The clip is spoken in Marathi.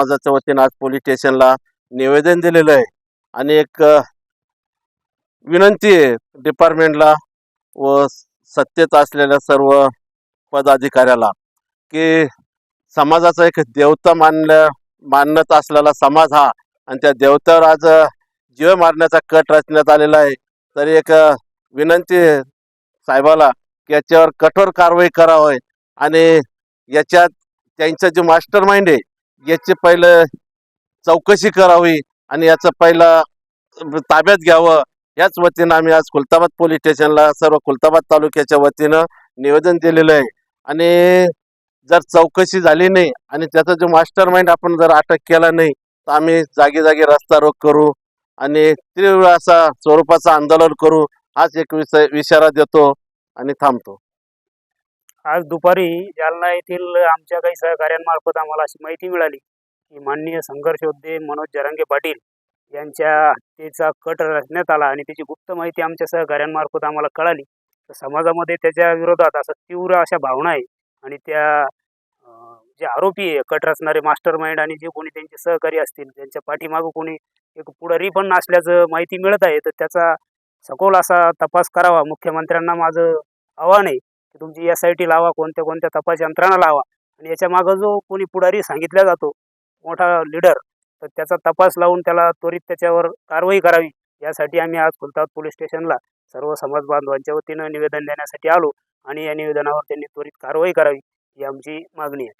समाजाच्या वतीनं आज पोलीस स्टेशनला निवेदन दिलेलं आहे. आणि एक विनंती आहे डिपार्टमेंटला व सत्तेत असलेल्या सर्व पदाधिकाऱ्याला की समाजाचा एक देवता मानल्या मानत असलेला समाज हा आणि त्या देवतावर आज जीव मारण्याचा कट रचण्यात आलेला आहे. तरी एक विनंती साहेबाला की याच्यावर कठोर कारवाई करावी आणि याच्यात त्यांचं जे मास्टर माइंड आहे याची पहिलं चौकशी करावी आणि याचं पहिलं ताब्यात घ्यावं. याच वतीनं आम्ही आज खुलताबाद पोलीस स्टेशनला सर्व खुलताबाद तालुक्याच्या वतीनं निवेदन दिलेलं आहे. आणि जर चौकशी झाली नाही आणि त्याचा जो मास्टर माइंड आपण जर अटक केला नाही तर आम्ही जागी जागी रस्ता रोख करू आणि तीव्र असा स्वरूपाचं आंदोलन करू. हाच एक विषय इशारा देतो आणि थांबतो. आज दुपारी जालना येथील आमच्या काही सहकाऱ्यांमार्फत आम्हाला अशी माहिती मिळाली की माननीय संघर्ष योद्धे मनोज जरांगे पाटील यांच्या हत्येचा कट रचण्यात आला आणि त्याची गुप्त माहिती आमच्या सहकाऱ्यांमार्फत आम्हाला कळाली. तर समाजामध्ये त्याच्या विरोधात असं तीव्र अशा भावना आहे आणि त्या जे आरोपी आहे कट रचणारे मास्टर माइंड आणि जे कोणी त्यांचे सहकारी असतील त्यांच्या पाठीमागं कोणी एक पुढारी पण असल्याचं माहिती मिळत आहे तर त्याचा सखोल असा तपास करावा. मुख्यमंत्र्यांना माझं आव्हान आहे तुमची एस आय टी लावा कोणत्या कोणत्या तपास यंत्रणा लावा. आणि याच्या मागं जो कोणी पुढारी सांगितला जातो मोठा लीडर तर त्याचा तपास लावून त्याला त्वरित त्याच्यावर कारवाई करावी. यासाठी आम्ही आज कुलतावत पोलीस स्टेशनला सर्व समाज बांधवांच्या वतीनं निवेदन देण्यासाठी आलो आणि या निवेदनावर त्यांनी त्वरित कारवाई करावी ही आमची मागणी आहे.